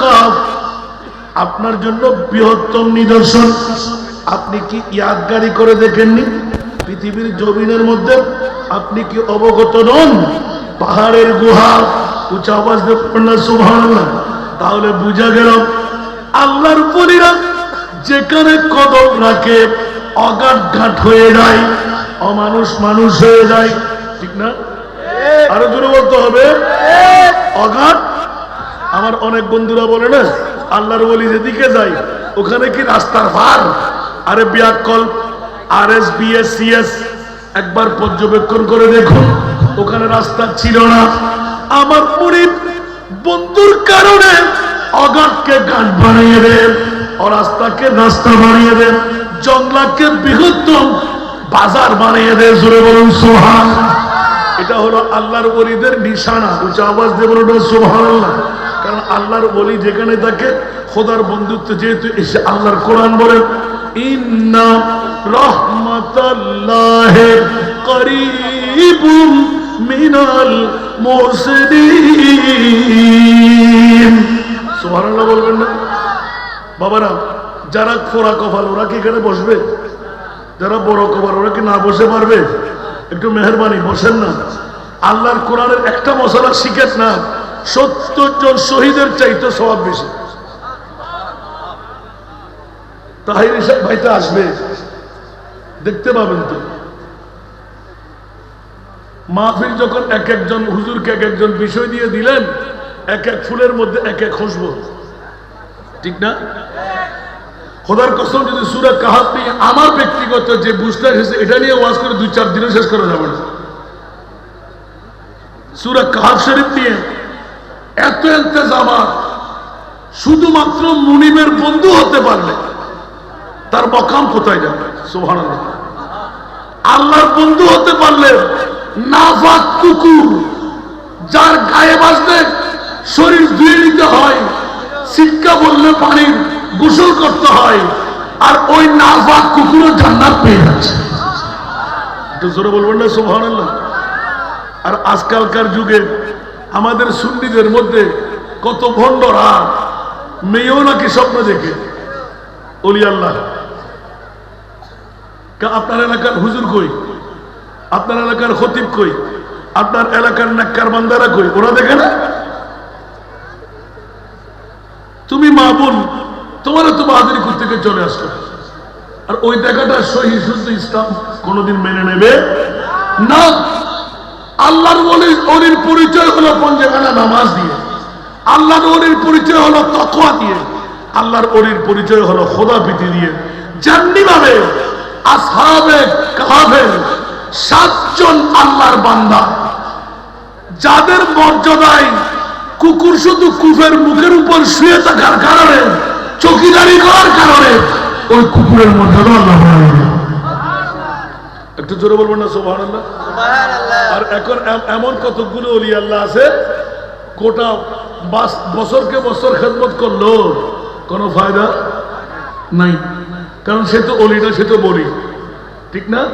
Calf আপনার জন্য বৃহত্তম নিদর্শন। আপনি কি ইয়াদগারি করে দেখেননি? পৃথিবীর জমিনের মধ্যে আপনি কি অবগত নন? পাহাড়ের গুহা উঁচা আওয়াজ দেখবেন না সুবহানাল্লাহ। তাহলে বুঝা গেল আল্লাহর বলিরা যেখানে কদম রাখে অগাধ ঘাট হয়ে যায় অমানুষ মানুষ হয়ে যায়। ঠিক না? আরও জোরে বলতে হবে অগাধ আমার অনেক বন্ধুরা বলে না, আল্লাহর বলি যেদিকে যাই ওখানে কি রাস্তার ভার? আরে বিয়াকল আর এস বিএস একবার পর্যবেক্ষণ করে দেখুন, ওখানে রাস্তা ছিল না। আমার মুড়ি বন্ধুর কারণে অগাধকে গান বানিয়ে দেন ও রাস্তাকে রাস্তা বানিয়ে দেন জংলাকে বৃহত্তম বাজার বানিয়ে দেন, জোরে বলুন সোহান এটা হলো আল্লাহর বলিদের নিশানা, উঁচা আওয়াজ দিয়ে বলুন, সুবহানাল্লাহ। কারণ আল্লাহর বলি যেখানে থাকে, খোদার বন্ধুত্ব যেহেতু এসে আল্লাহর কোরআন বলেন, ইন্না রহমাতাল্লাহ করিবুম মিনাল মুহসিনিন সুবহানাল্লাহ বলবেন না। বাবারা, যারা ফোরা কপাল, ওরা কি এখানে বসবে? যারা বড় কপাল, ওরা কি না বসে পারবে? একটু মেহরবানি, বসেন না। আল্লাহর কোরআনের একটা মশলা শিখেন না। সত্তর জন শহীদের চাইতে সব বেশি। তাহির ভাইতে আসবে। দেখতে পাবেন তো। মাহফিল যখন এক একজন হুজুরকে এক একজন বিষয় দিয়ে দিলেন, এক এক ফুলের মধ্যে এক এক খুশবো। ঠিক না? খোদার কসম, যদি সুরা কাহাত নিয়ে আমার ব্যক্তিগত যে বুঝতে এসেছে, এটা নিয়ে ওয়াজ করে দুই চার দিনে শেষ করা যাবে না। সুরা কাহাব শরীফ নিয়ে এত এন্তেজামাত শুধুমাত্র মুনিমের বন্ধু হতে পারলে তার মকাম কোথায় যাবে? সোহান আল্লাহর বন্ধু হতে পারলে কুকুর, যার গায়ে বাজলে শরীর ধুয়ে নিতে হয় শিক্ষা বললে পানির গোসল করতে হয়, আর ওই নাফাক কুকুরও জান্নাত পেয়ে যাচ্ছে। জোরে বলবেন না সোহান আর আজকালকার যুগে আমাদের সুন্নিদের মধ্যে কত ভণ্ডরা, মেয়েও নাকি স্বপ্ন দেখে। অলি আল্লাহ। আপনার এলাকার হুজুর কই? আপনার এলাকার খতিব কই? আপনার এলাকার নাক্কার বান্দারা কই? ওরা দেখে না? তুমি মা বোন, তোমারও তো বাহাদুরি থেকে চলে আসলো। আর ওই দেখাটা সহি ইসলাম কোনোদিন মেনে নেবে না। আল্লাহর ওলির পরিচয় হলো পঞ্চখানা নামাজ দিয়ে। আল্লাহর ওলির পরিচয় হলো তকওয়া দিয়ে। আল্লাহর ওলির পরিচয় হলো খোদা প্রীতি দিয়ে। যেমনি ভাবে আসহাবে কাহাবের সাতজন আল্লাহর বান্দা, যাদের মর্যাদায় কুকুর শুধু কুফের মুখের উপর শুয়ে থাকার কারণে, চকিদারি করার কারণে, ওই কুকুরের মর্যাদা আল্লাহ। একটু জোরে বলবেন না সোভান আর এখন এমন কতগুলো অলি আল্লাহ আছে বাস- বছরকে বছর খেদমত করল কোনো ফায়দা নাই। কারণ সে তো অলি না সে তো বলি। ঠিক না?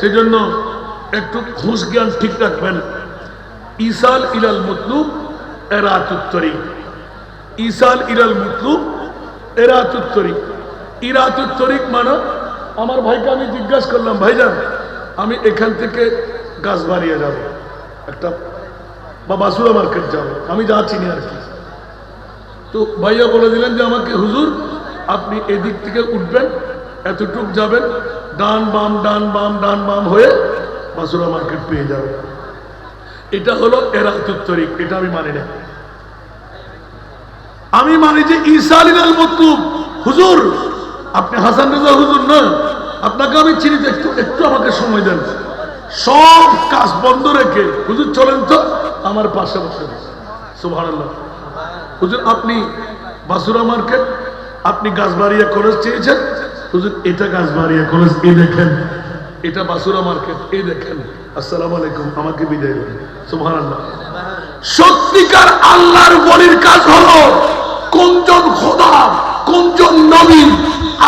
সেই জন্য একটু ঘুষ জ্ঞান ঠিক রাখবেন। ইসাল ইলাল মতলুব এরাতুত্তরি। ইসাল ইলাল মতলুব এরাতুত্তরি। ইরাতুত্তরিক মানে আমার ভাইকে আমি জিজ্ঞাসা করলাম, ভাইজান, আমি এখান থেকে গাছ বাড়িয়ে যাব। একটা বা বাসুরা মার্কেট যাব। আমি যা চিনি আর কি। তো ভাইয়া বলে দিলেন যে, আমাকে হুজুর, আপনি এদিক থেকে উঠবেন, এতটুক যাবেন, ডান বাম ডান বাম ডান বাম হয়ে বাসুরা মার্কেট পেয়ে যাবেন। এটা হলো এরাতুত্তরিক এটা আমি মানি না। আমি মানি যে, ঈসা আলিনাল মতলুব হুজুর আপনি হাসান রেজা হুজুর না, আপনাকে আমি চিনি একটু একটু আমাকে সময় দেন। সব কাজ বন্ধ রেখে, হুজুর চলেন তো, আমার পাশে বসে হুজুর, আপনি বাসুরা মার্কেট, আপনি গাছবাড়িয়া কলেজ চেয়েছেন? হুজুর, এটা গাছবাড়িয়া কলেজ, এই দেখেন। এটা বাসুরা মার্কেট, এই দেখেন। আসসালামু আলাইকুম, আমাকে বিদায় দেন সুবহানাল্লাহ। সত্যিকার আল্লাহর বলির কাজ হলো, কোনজন খোদা, কোনজন নবী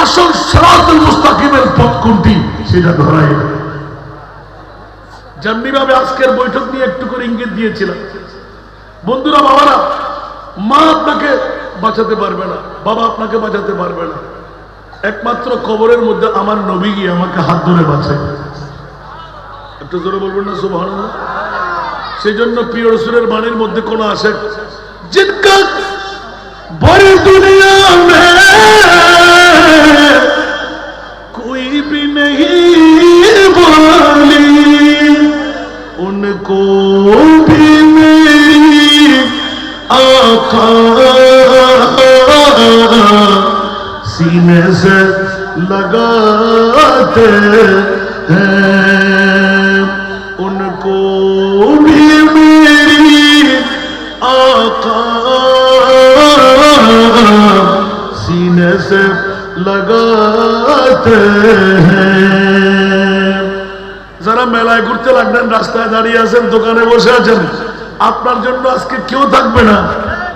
আসল সরাতুল মুস্তাকিমের পথ কোনটি? সেটা ধরাই যেমনি আজকের বৈঠক নিয়ে একটু করে ইঙ্গিত দিয়েছিলাম। বন্ধুরা, বাবারা, মা আপনাকে বাঁচাতে পারবে না, বাবা আপনাকে বাঁচাতে পারবে না। একমাত্র কবরের মধ্যে আমার নবী গিয়ে আমাকে হাত ধরে বাঁচায়। একটু জোরে বলবেন না সুবাহ সেই জন্য প্রিয় রসুলের বাণীর মধ্যে কোন আসে? জিনকা বড় দুনিয়া! सीने से लगाते हैं उनको भी मेरी आका सीने से लगाते हैं যারা মেলায় ঘুরতে লাগবেন রাস্তায় দাঁড়িয়ে আছেন দোকানে বসে আছেন আপনার জন্য আজকে কেউ থাকবে না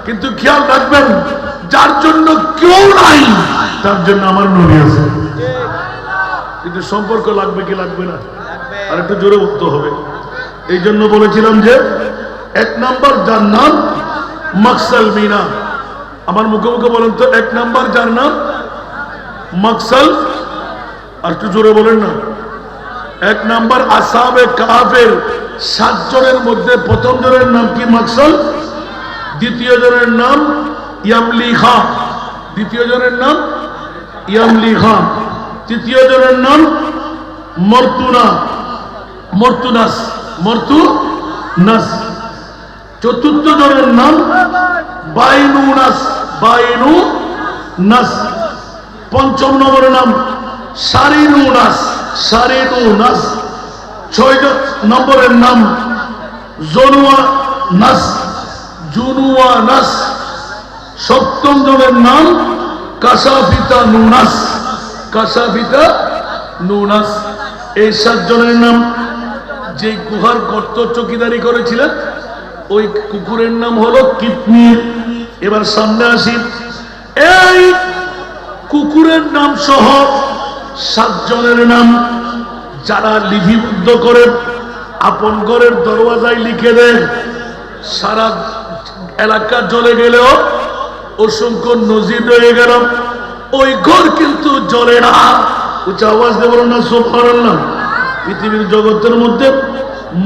কিন্তু খেয়াল রাখবেন, যার জন্য কেউ নাই, তার জন্য আমার নবী আছে। কিন্তু সম্পর্ক লাগবে কি লাগবে না? আর একটু জোরে উঠতে হবে। এই জন্য বলেছিলাম যে, এক নাম্বার যার নাম মাকসাল মিনা। আমার মুখে মুখে বলেন তো, এক নাম্বার যার নাম মাকসাল। আর একটু জোরে বলেন না। এক নাম্বার আসাবে কাফের। সাতজনের মধ্যে প্রথম জনের নাম কি মাকসাল? দ্বিতীয় জনের নাম ইয়ামলি খা দ্বিতীয় জনের নাম ইয়ামলি খা তৃতীয় জনের নাম মর্তুনা। মর্তুনাস। মর্তু নাস চতুর্থ জনের নাম বাইনু নাস বাইনু নাস পঞ্চম নম্বরের নাম সারিনু নাস সারিনু নাস ছয় নম্বরের নাম জনুয়া নাস জুনুয়া নাস সপ্তম জনের নাম কাসাফিতা নুনাস। কাসাফিতা নুনাস। এই সাতজনের নাম যে গুহার গর্ত চকিদারি করেছিলেন, ওই কুকুরের নাম হলো কিতমির এবার সামনে আসি। এই কুকুরের নাম সহ সাতজনের নাম যারা লিপিবদ্ধ করে, আপন ঘরের দরওয়াজায় লিখে দেন, সারা এলাকা জ্বলে গেলেও অসংখ্য নজির রয়ে গেল। ওই ঘর কিন্তু জ্বলে না। উচ্চ আওয়াজ দেব না সোফারাল্লাহ পৃথিবীর জগতের মধ্যে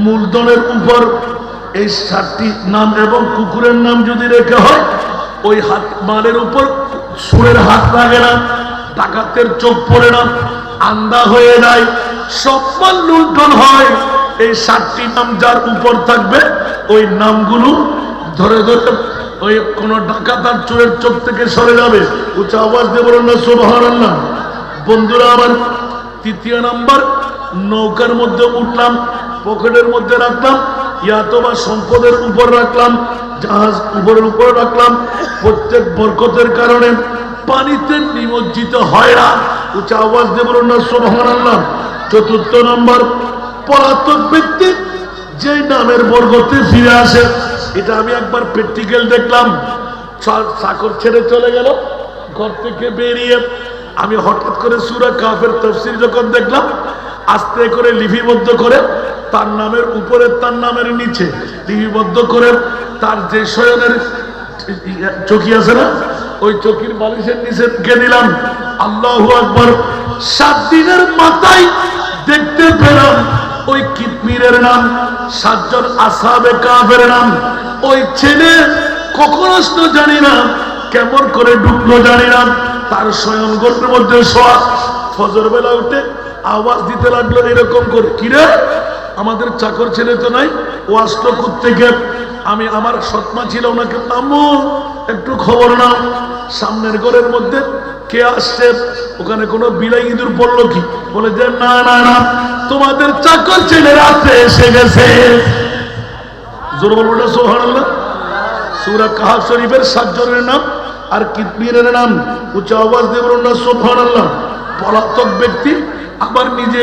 মূলধনের উপর এই সাতটি নাম এবং কুকুরের নাম যদি রেখে হয়, ওই হাত মালের উপর সুরের হাত লাগে না, ডাকাতের চোখ পড়ে না, আন্দা হয়ে যায়। সব মাল লুণ্ঠন হয়। এই সাতটি নাম যার উপর থাকবে, ওই নামগুলো ধরে ধরে ওই কোন ডাকাত আর চোরের চোখ থেকে সরে যাবে। উচ্চ আওয়াজ দিয়ে বলুন, না সোভার বন্ধুরা, আবার তৃতীয় নাম্বার, নৌকার মধ্যে উঠলাম, পকেটের মধ্যে রাখলাম, ইয়াতবা সম্পদের উপর রাখলাম, জাহাজ উপরের উপর রাখলাম। প্রত্যেক বরকতের কারণে পানিতে নিমজ্জিত হয় না। উচ্চ আওয়াজ দিয়ে বলুন, না সোভার চতুর্থ নম্বর, পলাতক ব্যক্তি যে নামের বর্গতে ফিরে আসে। এটা আমি একবার প্র্যাকটিক্যাল দেখলাম। চাকর ছেড়ে চলে গেল, ঘর থেকে বেরিয়ে আমি হঠাৎ করে সুরা কাফের তফসিল যখন দেখলাম, আস্তে করে লিপিবদ্ধ করে তার নামের উপরে তার নামের নিচে লিপিবদ্ধ করে তার যে শয়নের চকি আছে না, ওই চকির বালিশের নিচে রেখে দিলাম। আল্লাহু আকবর, সাত দিনের মাথায় দেখতে পেলাম ওই কিতমিরের নাম, সাতজন আসাবে কাফের নাম, ওই ছেলে কখন আসলো জানি না, কেমন করে ঢুকলো জানি না, তার স্বয়ং গর্তের মধ্যে শোয়া, ফজর বেলা উঠে আওয়াজ দিতে লাগল এরকম করে কিরে আমাদের চাকর ছেলে তো নাই, ও আসলো থেকে আমি আমার সৎমা ছিল ওনাকে, আম্মু, একটু খবর নাও। সামনের ঘরের মধ্যে কে আসছে? ওখানে কোনো বিলাই ইঁদুর পড়ল কি? বলে যে, না না না তোমাদের চাকর ছেলে রাত্রে এসে গেছে।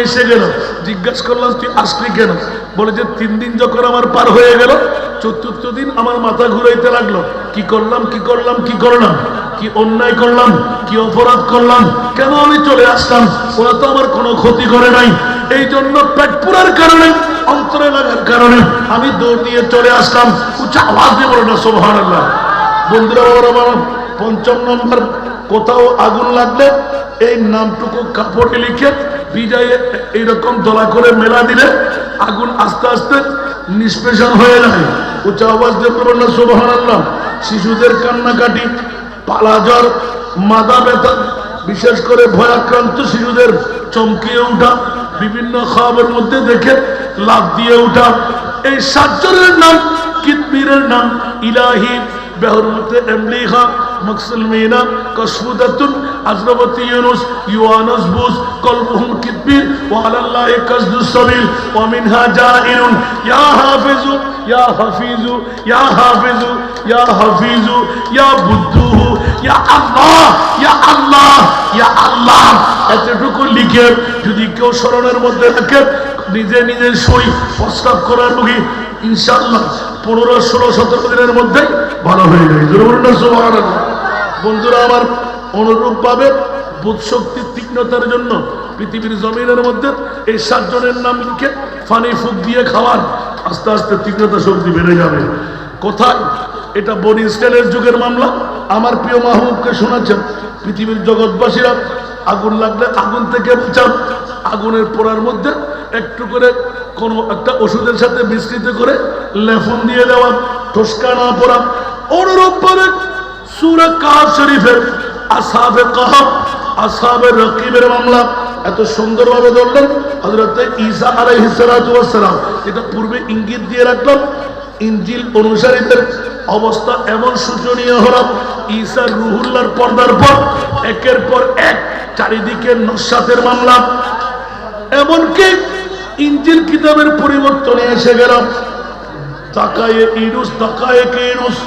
এসে গেল। করলাম, তুই কেন? তিন দিন যখন আমার পার হয়ে গেল, চতুর্থ দিন আমার মাথা ঘুরাইতে লাগল। কি করলাম কি করলাম কি করলাম? কি অন্যায় করলাম, কি অপরাধ করলাম? কেন আমি চলে আসলাম? ওরা তো আমার কোনো ক্ষতি করে নাই। এই জন্য পেট পুরার কারণে অন্তরে লাগার কারণে আমি দৌড় দিয়ে চলে আসলাম। উচ্চ আওয়াজ দিয়ে বলো না সোভান বন্ধুরা বাবা, পঞ্চম নম্বর কোথাও আগুন লাগলে এই নামটুকু কাপড়ে লিখে বিজয়ে এইরকম দলা করে মেলা দিলে আগুন আস্তে আস্তে নিষ্পেষণ হয়ে যায়। উচ্চ আওয়াজ দিয়ে বলবেন না সোবাহান আল্লাহ শিশুদের কান্নাকাটি পালা জ্বর মাদা ব্যথা বিশেষ করে ভয়াক্রান্ত শিশুদের চমকিয়ে ওঠা বিভিন্ন খাবারের মধ্যে দেখে লাভ দিয়ে উঠা এই সাতজনের নাম কিতমিরের নাম ইলাহি ইয়া হাফিজু, ইয়া ইয়া হাফিজু, ইয়া ইয়া আল্লাহ আল্লাহ। এতটুকু লিখে যদি কেউ স্মরণের মধ্যে রাখে নিজে নিজের সই প্রস্তাব করার মুখে ইনশাল্লাহ পনেরো, ষোলো, সতেরো দিনের মধ্যে ভালো হয়ে যায়। বন্ধুরা, আমার অনুরূপ ভাবে বোধ শক্তির তীক্ষ্ণতার জন্য পৃথিবীর জমিনের মধ্যে এই সাতজনের নাম লিখে ফানি ফুক দিয়ে খাওয়ার আস্তে আস্তে তীক্ষ্ণতা শক্তি বেড়ে যাবে। কোথায়? এটা বনি ইসরায়েলের যুগের মামলা। আমার প্রিয় মাহবুবকে শোনাচ্ছেন পৃথিবীর জগৎবাসীরা। আগুন লাগলে আগুন থেকে বাঁচান আগুনের পোড়ার মধ্যে একটু করে কোনো একটা ওষুধের সাথে মিশ্রিত করে লেফন দিয়ে দেওয়া, ঠোসকা না পড়া। অনুরূপ ভাবে সুরা কাহাব শরীফের আসাবে কাহ আসাবে রকিবের মামলা এত সুন্দরভাবে ধরলেন হজরত ঈসা আলাইহিসালাম এটা পূর্বে ইঙ্গিত দিয়ে রাখলাম ইঞ্জিল অনুসারীদের অবস্থা এমন শোচনীয় হল, ঈসা রুহুল্লার পর্দার পর, একের পর এক চারিদিকে নস্বাতের মামলা। এমনকি ইঞ্জিল কিতাবের পরিবর্তনে এসে গেলাম তাকায়ে ইনুস, তাকায়ে কে ইনুস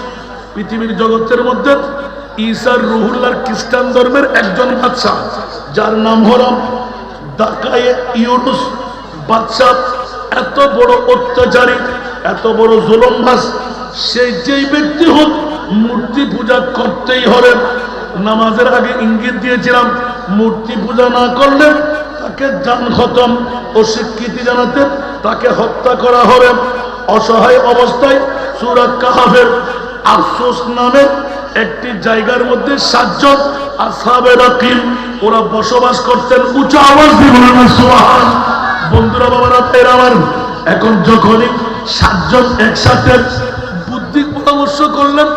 পৃথিবীর জগতের মধ্যে ঈসার রুহুল্লার খ্রিস্টান ধর্মের একজন বাদশা যার নাম হল দাকায়ে ইউনুস। বাদশা এত বড় অত্যাচারী এত বড় জুলমবাস সেই যেই ব্যক্তি হোক, মূর্তি পূজা করতেই হবে নামাজের আগে ইঙ্গিত দিয়েছিলাম, মূর্তি পূজা না করলে তাকে যান খতম, অস্বীকৃতি জানাতে তাকে হত্যা করা হবে অসহায় অবস্থায় সুরাত কাহাফের আফসোস নামে একটি জায়গার মধ্যে সাতজন আসাবে রাকিম, ওরা বসবাস করতেন উঁচু আওয়াজ। বন্ধুরা, বাবারা আমার, এখন যখনই সাতজন একসাথে বুদ্ধি পরামর্শ করলেন,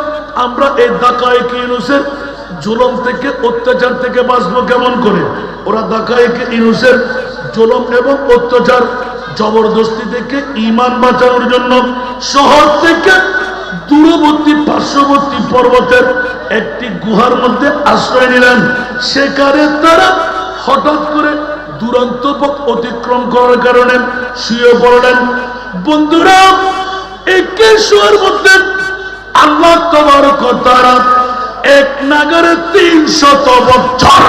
আমরা এই দাকায় ইনুসের জুলম থেকে, অত্যাচার থেকে বাঁচবো কেমন করে? ওরা দাকায় ইনুসের জুলম এবং অত্যাচার জবরদস্তি থেকে ইমান বাঁচানোর জন্য শহর থেকে দূরবর্তী পার্শ্ববর্তী পর্বতের একটি গুহার মধ্যে আশ্রয় নিলেন। সেখানে তারা হঠাৎ করে দুরন্ত পথ অতিক্রম করার কারণে শুয়ে পড়লেন। বন্ধুরা একে শুয়ার মধ্যে আল্লাহ তোমার কথারা এক নাগরে তিন শত বছর।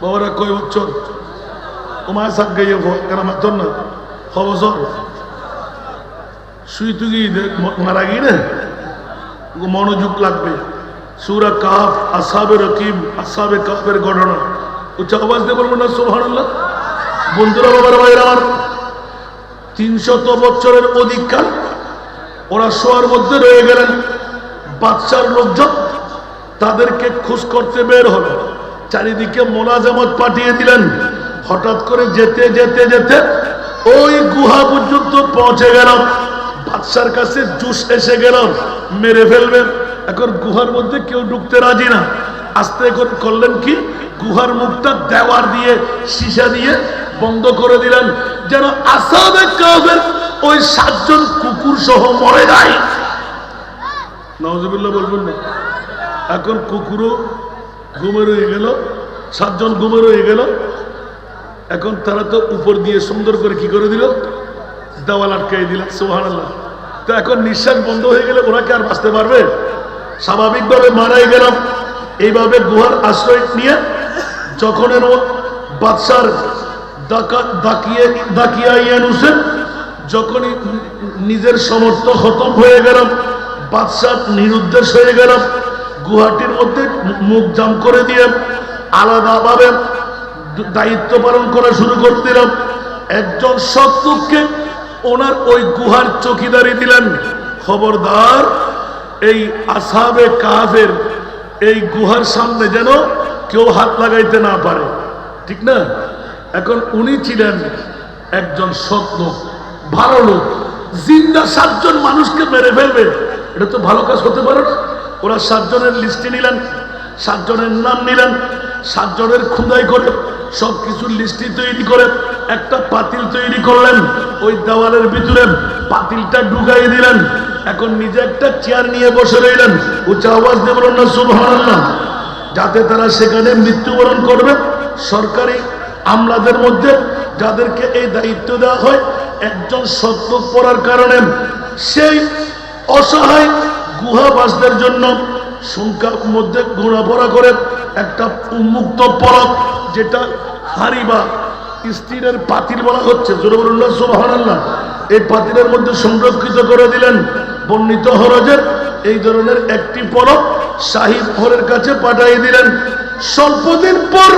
বাবারা, কয় বছর? তোমার কেন না ছ বছর? শুই তুই মারা গিয়ে মনোযোগ লাগবে। সুরা কাফ আসাবে রকিব আসাবে কাফের ঘটনা। উচ্চ আওয়াজ দিয়ে বলব না সোহানুল্লাহ বন্ধুরা, বাবার, ভাইয়ের আমার তিনশত বছরের অধিককাল ওরা শোয়ার মধ্যে রয়ে গেলেন। বাচ্চার লোকজন তাদেরকে খোঁজ করতে বের হলো। চারিদিকে মোলাজামত পাঠিয়ে দিলেন। হঠাৎ করে যেতে যেতে যেতে ওই গুহা পর্যন্ত পৌঁছে গেল। বাদশার কাছে জুস এসে গেল। মেরে ফেলবেন এখন গুহার মধ্যে কেউ ঢুকতে রাজি না। আস্তে করে করলেন কি? গুহার মুখটা দেওয়ার দিয়ে সীসা দিয়ে বন্ধ করে দিলেন। যেন আসাবে কাবের ওই সাতজন কুকুর সহ মরে যায়। নওয়াজবিল্লাহ বলবেন না। এখন কুকুরও ঘুমে রয়ে গেল, সাতজন ঘুমে রয়ে গেল। এখন তারা তো উপর দিয়ে সুন্দর করে কি করে দিল? দেওয়াল আটকাই দিল সোহান আল্লাহ তো এখন নিঃশ্বাস বন্ধ হয়ে গেলে ওরা কি আর বাঁচতে পারবে? স্বাভাবিকভাবে মারাই গেলাম। এইভাবে গুহার আশ্রয় নিয়ে যখন এর বাদশার ইয়ানুসেন যখনই নিজের সমর্থ খতম হয়ে গেলাম বাদশাহ নিরুদ্দেশ হয়ে গেলাম, গুহাটির মধ্যে মুখ জাম করে দিয়ে আলাদাভাবে দায়িত্ব পালন করা শুরু করে দিলাম। একজন শত্রুকে ওনার ওই গুহার চকিদারি দিলেন। খবরদার, এই আসাবে কাহের এই গুহার সামনে যেন কেউ হাত লাগাইতে না পারে। ঠিক না? এখন উনি ছিলেন একজন সৎ লোক, ভালো লোক। জিন্দা সাতজন মানুষকে মেরে ফেলবে। এটা তো ভালো কাজ হতে পারে না। ওরা সাতজনের লিস্টে নিলেন, সাতজনের নাম নিলেন, সাতজনের খুদাই করে সব কিছুর লিস্টি তৈরি করে, একটা পাতিল তৈরি করলেন, ওই দেওয়ালের ভিতরে পাতিলটা ঢুকাই দিলেন। এখন নিজে একটা চেয়ার নিয়ে বসে রইলেন। উচ্চ আওয়াজ দিয়ে বলেন না, সুবহানাল্লাহ। যাতে তারা সেখানে মৃত্যুবরণ করবে। সরকারি আমলাদের মধ্যে যাদেরকে এই দায়িত্ব দেওয়া হয়, একজন সত্য পড়ার কারণে সেই অসহায় গুহাবাসদের জন্য সংখ্যার মধ্যে ঘোরাফেরা করে একটা উন্মুক্ত পরব, যেটা হাড়ি বা স্টিলের পাতিল বলা হচ্ছে। জোরবরুল্লাহ সুবহানাল্লাহ। এই পাতিলের মধ্যে সংরক্ষিত করে দিলেন। বর্ণিত হরজের এই ধরনের একটি পরব শাহিদ হরের কাছে পাঠিয়ে দিলেন। স্বল্পদিন পর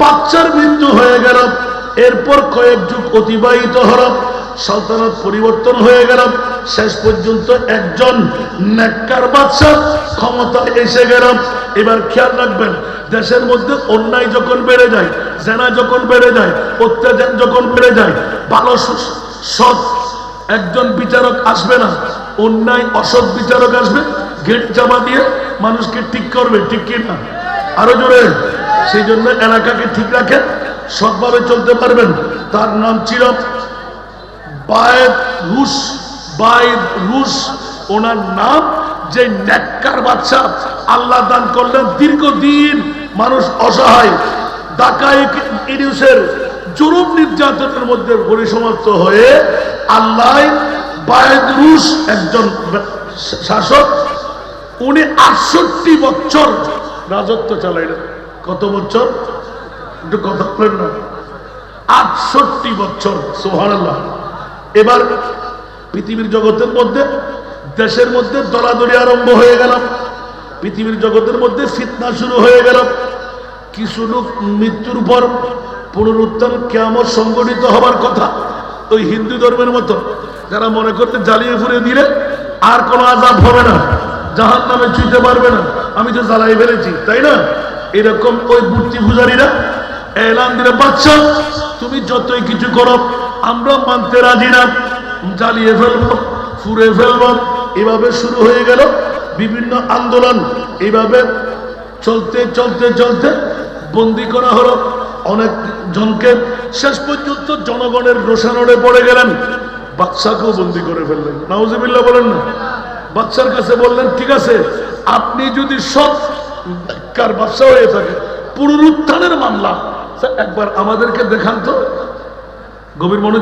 বাচ্চার মৃত্যু হয়ে গেল। এরপর কয়েক যুগ অতিবাহিত হল। সালতানাত পরিবর্তন হয়ে গেল। শেষ পর্যন্ত একজন নেককার বাচ্চা ক্ষমতায় এসে গেল। এবার খেয়াল রাখবেন, দেশের মধ্যে অন্যায় যখন বেড়ে যায়, জেনা যখন বেড়ে যায়, অত্যাচার যখন বেড়ে যায় ভালো সৎ একজন বিচারক আসবে না, অন্যায় অসৎ বিচারক আসবে, গেট জামা দিয়ে মানুষকে ঠিক করবে, ঠিক কি না আরও জোরে, সেই জন্য এলাকাকে ঠিক রাখেন সৎভাবে চলতে পারবেন। তার নাম ছিল রুশ রুশ। ওনার নাম যে নেককার বাচ্চা আল্লাহ দান করলেন, দীর্ঘদিন মানুষ অসহায়। ডাকাইক ইনিউসের জুলুম নির্যাতনের মধ্যে পরিসমাপ্ত হয়ে আল্লাহ বায়েদ রুশ একজন শাসক, উনি আটষট্টি বছর রাজত্ব চালাইলেন। কত বছর? একটু কথা বলেন না। আটষট্টি বছর সোহানাল্লাহ এবার পৃথিবীর জগতের মধ্যে, দেশের মধ্যে দলাদলি আরম্ভ হয়ে গেল। পৃথিবীর জগতের মধ্যে ফিতনা শুরু হয়ে গেল। কিছু লোক মৃত্যুর পর পুনরুত্থান কেমন সংগঠিত হবার কথা ওই হিন্দু ধর্মের মতো। যারা মনে করতে জ্বালিয়ে ফুরে দিলে আর কোনো আজাব হবে না জাহান নামে ছুঁতে পারবে না। আমি তো জ্বালাই ফেলেছি, তাই না? এরকম ওই মূর্তি পূজারীরা এলান দিলে বাচ্চা তুমি যতই কিছু করো, আমরা মানতে রাজি না। জ্বালিয়ে ফেলব, ফুরে ফেলব। এভাবে শুরু হয়ে গেল বিভিন্ন আন্দোলন। এইভাবে চলতে চলতে চলতে বন্দি করা হলো। অনেক জনকে শেষ পর্যন্ত জনগণের রোষানড়ে পড়ে গেলেন। বাচ্চাকেও বন্দি করে ফেললেন। নাউজিবিল্লা বলেন না। বাচ্চার কাছে বললেন, ঠিক আছে, আপনি যদি সব কার বাদশা হয়ে থাকে পুনরুত্থানের মামলা একবার আমাদেরকে দেখান তো। গভীর মনোযোগ